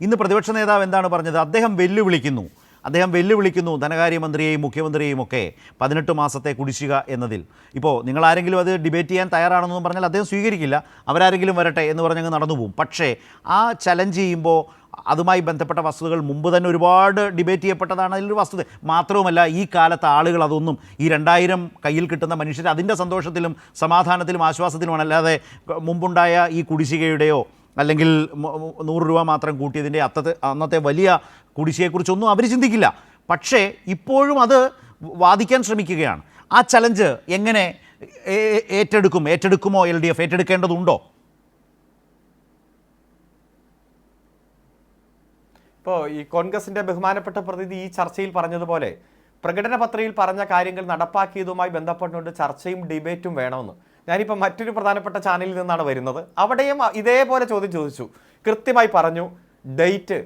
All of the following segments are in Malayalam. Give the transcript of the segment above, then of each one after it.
ഇന്ന് പ്രതിപക്ഷ നേതാവ് എന്താണ് പറഞ്ഞത്? അദ്ദേഹം വെല്ലുവിളിക്കുന്നു. അദ്ദേഹം വെല്ലുവിളിക്കുന്നു ധനകാര്യമന്ത്രിയെയും മുഖ്യമന്ത്രിയെയും ഒക്കെ പതിനെട്ട് മാസത്തെ കുടിശ്ശിക എന്നതിൽ. ഇപ്പോൾ നിങ്ങൾ ആരെങ്കിലും അത് ഡിബേറ്റ് ചെയ്യാൻ തയ്യാറാണെന്നും പറഞ്ഞാൽ അദ്ദേഹം സ്വീകരിക്കില്ല. അവരാരെങ്കിലും വരട്ടെ എന്ന് പറഞ്ഞങ്ങ് നടന്നു പോകും. പക്ഷേ ആ ചലഞ്ച് ചെയ്യുമ്പോൾ അതുമായി ബന്ധപ്പെട്ട വസ്തുതകൾ മുമ്പ് തന്നെ ഒരുപാട് ഡിബേറ്റ് ചെയ്യപ്പെട്ടതാണ് അതിലൊരു വസ്തുത. മാത്രവുമല്ല ഈ കാലത്ത് ആളുകൾ അതൊന്നും ഈ രണ്ടായിരം കയ്യിൽ കിട്ടുന്ന മനുഷ്യർ അതിന്റെ സന്തോഷത്തിലും സമാധാനത്തിലും ആശ്വാസത്തിലുമാണ് അല്ലാതെ മുമ്പുണ്ടായ ഈ കുടിശ്ശികയുടെയോ അല്ലെങ്കിൽ നൂറ് രൂപ മാത്രം കൂട്ടിയതിന്റെ അത്തത്തെ അന്നത്തെ വലിയ കുടിശ്ശിയെക്കുറിച്ചൊന്നും അവർ ചിന്തിക്കില്ല. പക്ഷേ ഇപ്പോഴും അത് വാദിക്കാൻ ശ്രമിക്കുകയാണ്. ആ ചലഞ്ച് എങ്ങനെ ഏറ്റെടുക്കും? ഏറ്റെടുക്കുമോ എൽ ഡി എഫ്? ഏറ്റെടുക്കേണ്ടതുണ്ടോ? ഇപ്പോൾ ഈ കോൺഗ്രസിന്റെ ബഹുമാനപ്പെട്ട പ്രതിനിധി ഈ ചർച്ചയിൽ പറഞ്ഞതുപോലെ പ്രകടന പത്രികയിൽ പറഞ്ഞ കാര്യങ്ങൾ നടപ്പാക്കിയതുമായി ബന്ധപ്പെട്ടുകൊണ്ട് ചർച്ചയും ഡിബേറ്റും വേണമെന്ന്. ഞാനിപ്പോൾ മറ്റൊരു പ്രധാനപ്പെട്ട ചാനലിൽ നിന്നാണ് വരുന്നത്. അവിടെയും ഇതേപോലെ ചോദ്യം ചോദിച്ചു. കൃത്യമായി പറഞ്ഞു ഡേറ്റ്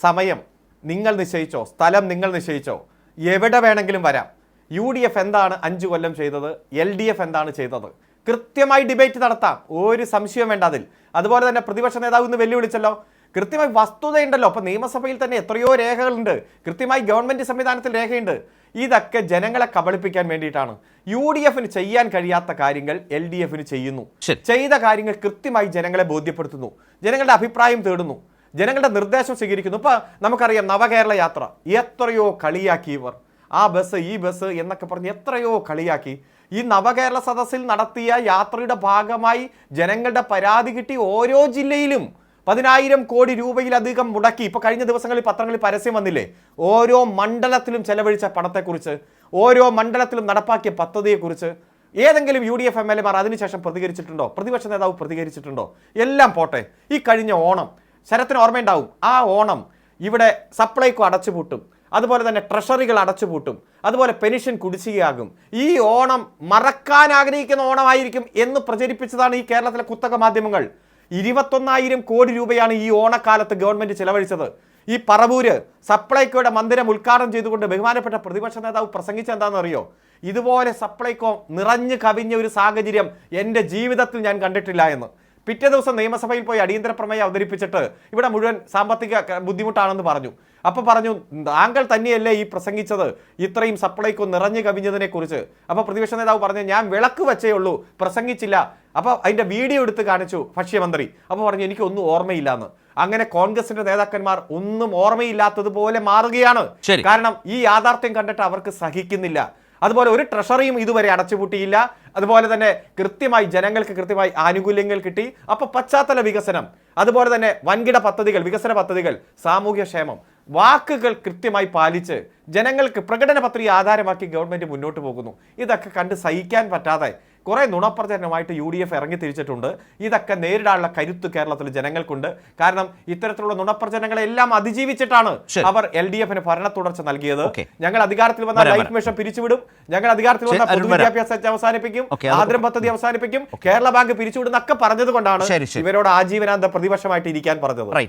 സമയം നിങ്ങൾ നിശ്ചയിച്ചോ സ്ഥലം നിങ്ങൾ നിശ്ചയിച്ചോ എവിടെ വേണമെങ്കിലും വരാം. യു ഡി എഫ് എന്താണ് അഞ്ച് കൊല്ലം ചെയ്തത്? എൽ ഡി എഫ് എന്താണ് ചെയ്തത്? കൃത്യമായി ഡിബേറ്റ് നടത്താം. ഒരു സംശയം വേണ്ട അതിൽ. അതുപോലെ തന്നെ പ്രതിപക്ഷ നേതാവ് ഇന്ന് വെല്ലുവിളിച്ചല്ലോ. കൃത്യമായി വസ്തുതയുണ്ടല്ലോ. അപ്പോൾ നിയമസഭയിൽ തന്നെ എത്രയോ രേഖകളുണ്ട്. കൃത്യമായി ഗവൺമെന്റ് സംവിധാനത്തിൽ രേഖയുണ്ട്. ഇതൊക്കെ ജനങ്ങളെ കബളിപ്പിക്കാൻ വേണ്ടിയിട്ടാണ്. യു ഡി എഫിന് ചെയ്യാൻ കഴിയാത്ത കാര്യങ്ങൾ എൽ ഡി എഫിന് ചെയ്യുന്നു ചെയ്ത കാര്യങ്ങൾ കൃത്യമായി ജനങ്ങളെ ബോധ്യപ്പെടുത്തുന്നു. ജനങ്ങളുടെ അഭിപ്രായം തേടുന്നു. ജനങ്ങളുടെ നിർദ്ദേശം സ്വീകരിക്കുന്നു. ഇപ്പൊ നമുക്കറിയാം നവകേരള യാത്ര. എത്രയോ കളിയാക്കി ഇവർ. ആ ബസ് ഈ ബസ് എന്നൊക്കെ പറഞ്ഞ് എത്രയോ കളിയാക്കി. ഈ നവകേരള സദസ്സിൽ നടത്തിയ യാത്രയുടെ ഭാഗമായി ജനങ്ങളുടെ പരാതി കിട്ടി ഓരോ ജില്ലയിലും. പതിനായിരം കോടി രൂപയിലധികം മുടക്കി. ഇപ്പൊ കഴിഞ്ഞ ദിവസങ്ങളിൽ പത്രങ്ങളിൽ പരസ്യം വന്നില്ലേ? ഓരോ മണ്ഡലത്തിലും ചെലവഴിച്ച പണത്തെക്കുറിച്ച് ഓരോ മണ്ഡലത്തിലും നടപ്പാക്കിയ പദ്ധതിയെക്കുറിച്ച് ഏതെങ്കിലും U D F M L എമാർ അതിനുശേഷം പ്രതികരിച്ചിട്ടുണ്ടോ? പ്രതിപക്ഷ നേതാവ് പ്രതികരിച്ചിട്ടുണ്ടോ? എല്ലാം പോട്ടെ. ഈ കഴിഞ്ഞ ഓണം ശരത്തിന് ഓർമ്മയുണ്ടാവും. ആ ഓണം ഇവിടെ സപ്ലൈകോ അടച്ചുപൂട്ടും. അതുപോലെ തന്നെ ട്രഷറികൾ അടച്ചുപൂട്ടും. അതുപോലെ പെൻഷൻ കുടിശ്ശികയാകും. ഈ ഓണം മറക്കാൻ ആഗ്രഹിക്കുന്ന ഓണമായിരിക്കും എന്ന് പ്രചരിപ്പിച്ചതാണ് ഈ കേരളത്തിലെ കുത്തക മാധ്യമങ്ങൾ. ഇരുപത്തൊന്നായിരം കോടി രൂപയാണ് ഈ ഓണക്കാലത്ത് ഗവൺമെന്റ് ചെലവഴിച്ചത്. ഈ പറവൂര് സപ്ലൈകോയുടെ മന്ദിരം ഉദ്ഘാടനം ചെയ്തുകൊണ്ട് ബഹുമാനപ്പെട്ട പ്രതിപക്ഷ നേതാവ് പ്രസംഗിച്ച എന്താണെന്ന് അറിയോ ഇതുപോലെ സപ്ലൈകോ നിറഞ്ഞു കവിഞ്ഞ ഒരു സാഹചര്യം എന്റെ ജീവിതത്തിൽ ഞാൻ കണ്ടിട്ടില്ല എന്ന്. പിറ്റേ ദിവസം നിയമസഭയിൽ പോയി അടിയന്തര പ്രമേയം അവതരിപ്പിച്ചിട്ട് ഇവിടെ മുഴുവൻ സാമ്പത്തിക ബുദ്ധിമുട്ടാണെന്ന് പറഞ്ഞു. അപ്പൊ പറഞ്ഞു താങ്കൾ തന്നെയല്ലേ ഈ പ്രസംഗിച്ചത് ഇത്രയും സപ്ലൈക്കോ നിറഞ്ഞു കവിഞ്ഞതിനെ കുറിച്ച് അപ്പൊ പ്രതിപക്ഷ നേതാവ് പറഞ്ഞു ഞാൻ വിളക്ക് വെച്ചേ ഉള്ളൂ പ്രസംഗിച്ചില്ല. അപ്പൊ അതിന്റെ വീഡിയോ എടുത്ത് കാണിച്ചു ഭക്ഷ്യമന്ത്രി. അപ്പോൾ പറഞ്ഞു എനിക്കൊന്നും ഓർമ്മയില്ലാന്ന്. അങ്ങനെ കോൺഗ്രസിന്റെ നേതാക്കന്മാർ ഒന്നും ഓർമ്മയില്ലാത്തതുപോലെ മാറുകയാണ്. കാരണം ഈ യാഥാർത്ഥ്യം കണ്ടിട്ട് അവർക്ക് സഹിക്കുന്നില്ല. അതുപോലെ ഒരു ട്രഷറിയും ഇതുവരെ അടച്ചുപൂട്ടിയില്ല. അതുപോലെ തന്നെ കൃത്യമായി ജനങ്ങൾക്ക് കൃത്യമായി ആനുകൂല്യങ്ങൾ കിട്ടി. അപ്പോൾ പശ്ചാത്തല വികസനം അതുപോലെ തന്നെ വൻകിട പദ്ധതികൾ വികസന പദ്ധതികൾ സാമൂഹ്യക്ഷേമം വാക്കുകൾ കൃത്യമായി പാലിച്ച് ജനങ്ങൾക്ക് പ്രകടന പത്രിക ആധാരമാക്കി ഗവൺമെന്റ് മുന്നോട്ട് പോകുന്നു. ഇതൊക്കെ കണ്ട് സഹിക്കാൻ പറ്റാതെ കുറെ നുണപ്രചരണമായിട്ട് യു ഡി എഫ് ഇറങ്ങി തിരിച്ചിട്ടുണ്ട്. ഇതൊക്കെ നേരിടാനുള്ള കരുത്ത് കേരളത്തിലെ ജനങ്ങൾക്കുണ്ട്. കാരണം ഇത്തരത്തിലുള്ള നുണപ്രചരണങ്ങളെല്ലാം അതിജീവിച്ചിട്ടാണ് അവർ എൽ ഡി എഫിന് ഭരണ തുടർച്ച നൽകിയത് ഞങ്ങൾ അധികാരത്തിൽ വന്ന ലൈഫ്. മിഷൻ പിരിച്ചുവിടും. ഞങ്ങൾ അധികാരത്തിൽ വന്ന. പൊതുവിദ്യാഭ്യാസ അവസാനിപ്പിക്കും. ആദ്രം പദ്ധതി അവസാനിപ്പിക്കും. കേരള ബാങ്ക് പിരിച്ചുവിടുന്നൊക്കെ പറഞ്ഞത് കൊണ്ടാണ്. ഇവരോട് ആജീവനാന്ത പ്രതിപക്ഷമായിട്ട് ഇരിക്കാൻ പറഞ്ഞത്.